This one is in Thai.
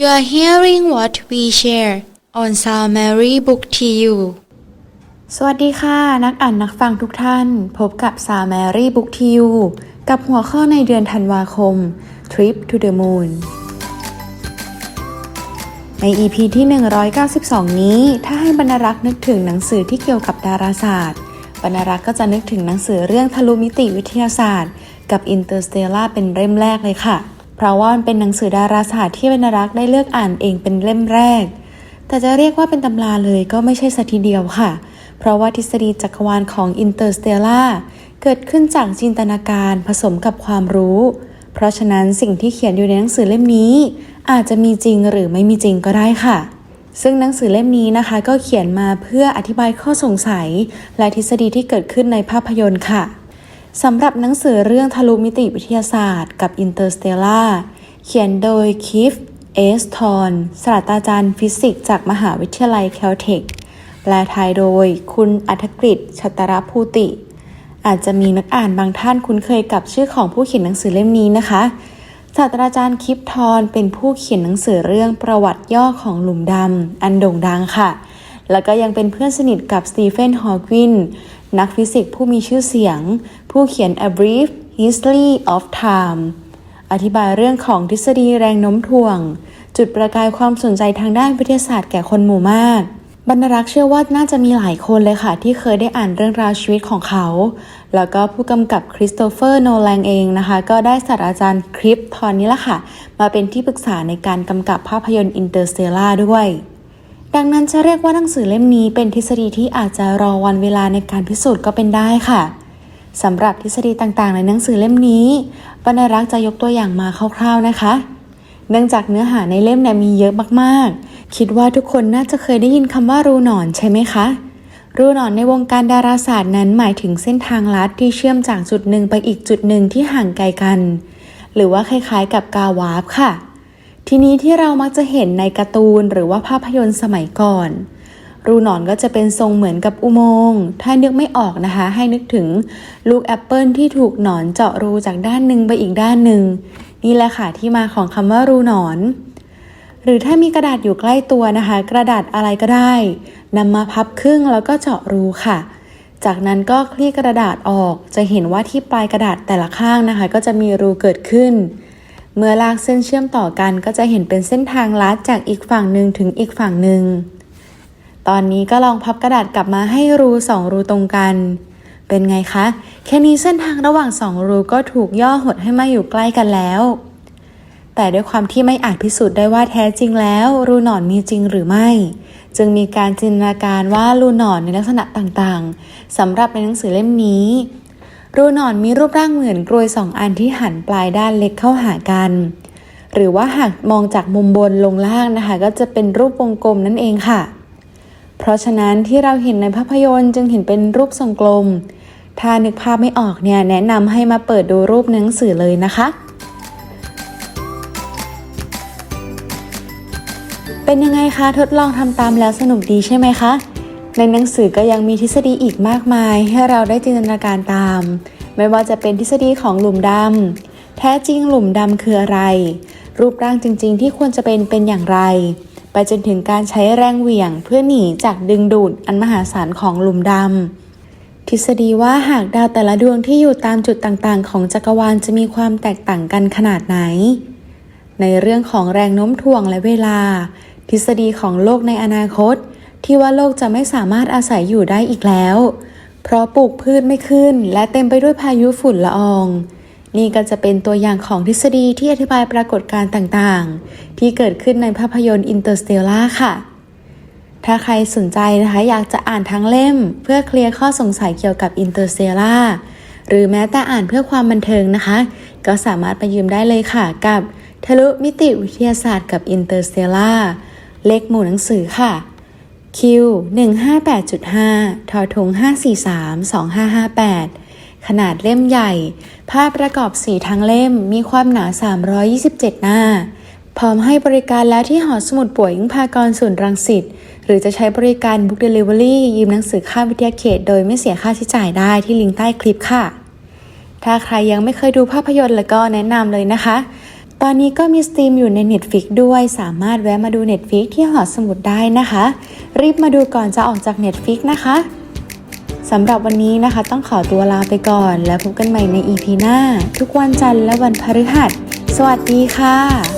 You are hearing what we share on Sound Mary Book to You สวัสดีค่ะ นักอ่านนักฟังทุกท่าน พบกับสาแมรี่บุ๊กทียูกับหัวข้อในเดือนธันวาคม Trip to the Moon ใน EP ที่ 192 นี้ ถ้าให้บรรรักษ์นึกถึงหนังสือที่เกี่ยวกับดาราศาสตร์ บรรรักษ์ก็จะนึกถึงหนังสือเรื่องทะลุมิติวิทยาศาสตร์ กับ Interstellar เป็นเล่มแรกเลยค่ะ เพราะว่ามันเป็นหนังสือดาราศาสตร์ที่บรรณรักษ์ได้เลือกอ่านเองเป็นเล่มแรก แต่จะเรียกว่าเป็นตำราเลยก็ไม่ใช่สัทีเดียวค่ะ เพราะว่าทฤษฎีจักรวาลของ Interstellar เกิดขึ้นจากจินตนาการผสมกับความรู้ เพราะฉะนั้นสิ่งที่เขียนอยู่ในหนังสือเล่มนี้ อาจจะมีจริงหรือไม่มีจริงก็ได้ค่ะซึ่งหนังสือเล่มนี้นะคะก็เขียนมาเพื่ออธิบายข้อสงสัย และทฤษฎีที่เกิดขึ้นในภาพยนตร์ค่ะ สำหรับหนังสือเรื่องทะลุมิติวิทยาศาสตร์กับ Interstellar เขียนโดยคิฟเอสทอนศาสตราจารย์ฟิสิกส์จากมหาวิทยาลัยแคลเทคแปลไทยโดยคุณอัธกฤษชัตรภูติ อาจจะมีนักอ่านบางท่านคุ้นเคยกับชื่อของผู้เขียนหนังสือเล่มนี้นะคะศาสตราจารย์คิปทอนเป็นผู้เขียนหนังสือเรื่องประวัติย่อของหลุมดำอันโด่งดังค่ะ แล้วก็ยังเป็นเพื่อนสนิทกับสตีเฟนฮอว์กินนักฟิสิกส์ผู้มีชื่อเสียง ผู้เขียน A Brief History of Time อธิบายเรื่องของทฤษฎีแรงโน้มถ่วง จุดประกายความสนใจทางด้านวิทยาศาสตร์แก่คนหมู่มาก บรรรักษ์เชื่อว่าน่าจะมีหลายคนเลยค่ะ ที่เคยได้อ่านเรื่องราวชีวิตของเขา แล้วก็ผู้กำกับคริสโตเฟอร์โนแลงเองนะคะ ก็ได้ศาสตราจารย์คริปทอนนี้ละค่ะ มาเป็นที่ปรึกษาในการกำกับภาพยนตร์อินเตอร์สเตลล่าด้วยดังนั้นจะเรียกว่าหนังสือเล่มนี้เป็นทฤษฎีที่อาจจะรอวันเวลาในการพิสูจน์ก็เป็นได้ค่ะ สำหรับทฤษฎีต่างๆ ในหนังสือเล่มนี้บรรณรักษ์จะยกตัวอย่างมาคร่าวๆนะคะ เนื่องจากเนื้อหาในเล่มเนี่ยมีเยอะมากๆ คิดว่าทุกคนน่าจะเคยได้ยินคำว่ารูหนอนใช่ไหมคะ รูหนอนในวงการดาราศาสตร์นั้นหมายถึงเส้นทางลัดที่เชื่อมจากจุดหนึ่งไปอีกจุดหนึ่งที่ห่างไกลกัน หรือว่าคล้ายๆ กับกาวาร์ปค่ะ ทีนี้ที่เรามักจะเห็นในการ์ตูนหรือว่าภาพยนตร์สมัยก่อน รูหนอนก็จะเป็นทรงเหมือนกับอุโมงค์ ถ้านึกไม่ออกนะคะ ให้นึกถึงลูกแอปเปิลที่ถูกหนอนเจาะรูจากด้านหนึ่งไปอีกด้านหนึ่ง นี่แหละค่ะที่มาของคำว่ารูหนอน หรือถ้ามีกระดาษอยู่ใกล้ตัวนะคะ กระดาษอะไรก็ได้นำมาพับครึ่งแล้วก็เจาะรูค่ะ จากนั้นก็คลี่กระดาษออก จะเห็นว่าที่ปลายกระดาษแต่ละข้างนะคะ ก็จะมีรูเกิดขึ้นเมื่อลากเส้นเชื่อมต่อกันก็จะเห็นเป็นเส้นทางลัดจากอีกฝั่งหนึ่งถึงอีกฝั่งหนึ่ง ตอนนี้ก็ลองพับกระดาษกลับมาให้รูสองรูตรงกัน เป็นไงคะ แค่นี้เส้นทางระหว่างสองรูก็ถูกย่อหดให้มาอยู่ใกล้กันแล้ว แต่ด้วยความที่ไม่อาจพิสูจน์ได้ว่าแท้จริงแล้ว รูหนอนมีจริงหรือไม่ จึงมีการจินตนาการว่ารูหนอนในลักษณะต่างๆสำหรับในหนังสือเล่มนี้ รูหนอนมีรูปร่างเหมือนกรวยสองอันที่หันปลายด้านเล็กเข้าหากันหรือว่าหากมองจากมุมบนลงล่างนะคะ ก็จะเป็นรูปวงกลมนั่นเองค่ะ เพราะฉะนั้นที่เราเห็นในภาพยนตร์จึงเห็นเป็นรูปทรงกลม ถ้านึกภาพไม่ออกเนี่ยแนะนำให้มาเปิดดูรูปหนังสือเลยนะคะ เป็นยังไงคะทดลองทำตามแล้วสนุกดีใช่ไหมคะ ในหนังสือก็ยังมีทฤษฎีอีกมากมาย ให้เราได้จินตนาการตาม ไม่ว่าจะเป็นทฤษฎีของหลุมดำแท้จริงหลุมดำคืออะไร รูปร่างจริง ๆ ที่ควรจะเป็นเป็นอย่างไร ไปจนถึงการใช้แรงเหวี่ยงเพื่อหนีจากดึงดูดอันมหาศาลของหลุมดำ ทฤษฎีว่าหากดาวแต่ละดวงที่อยู่ตามจุดต่างๆ ของจักรวาลจะมีความแตกต่างกันขนาดไหน ในเรื่องของแรงโน้มถ่วงและเวลา ทฤษฎีของโลกในอนาคต ที่ว่าโลกจะไม่สามารถอาศัยอยู่ได้อีกแล้ว เพราะปลูกพืชไม่ขึ้น และเต็มไปด้วยพายุฝุ่นละออง นี่ก็จะเป็นตัวอย่างของทฤษฎีที่อธิบายปรากฏการณ์ต่างๆ ที่เกิดขึ้นในภาพยนตร์อินเตอร์สเตลล่าค่ะ ถ้าใครสนใจนะคะอยากจะอ่านทั้งเล่ม เพื่อเคลียร์ข้อสงสัยเกี่ยวกับ Interstellar หรือแม้แต่อ่านเพื่อความบันเทิงนะคะ ก็สามารถไปยืมได้เลยค่ะกับทะลุมิติวิทยาศาสตร์กับ Interstellar เลขหมู่หนังสือค่ะ Q 158.5ทอทง543 2558 ขนาดเล่มใหญ่ ภาพประกอบสีทั้งเล่มมีความหนา 327 หน้า พร้อมให้บริการแล้วที่หอสมุดป่วยยิ่งพากรศูนย์รังสิต หรือจะใช้บริการ Book Delivery ยืมหนังสือค่าวิทยาเขต โดยไม่เสียค่าใช้จ่ายได้ที่ลิงก์ใต้คลิปค่ะ ถ้าใครยังไม่เคยดูภาพยนตร์แล้วก็แนะนำเลยนะคะตตอนนี้ก็มีสตรีมอยู่ใน Netflix ด้วย สามารถแวะมาดู Netflix ที่หอสมุดได้นะคะ รีบมาดูก่อนจะออกจาก Netflix นะคะ สำหรับวันนี้นะคะ ต้องขอตัวลาไปก่อน แล้วพบกันใหม่ใน EP หน้า ทุกวันจันทร์และวันพฤหัส สวัสดีค่ะ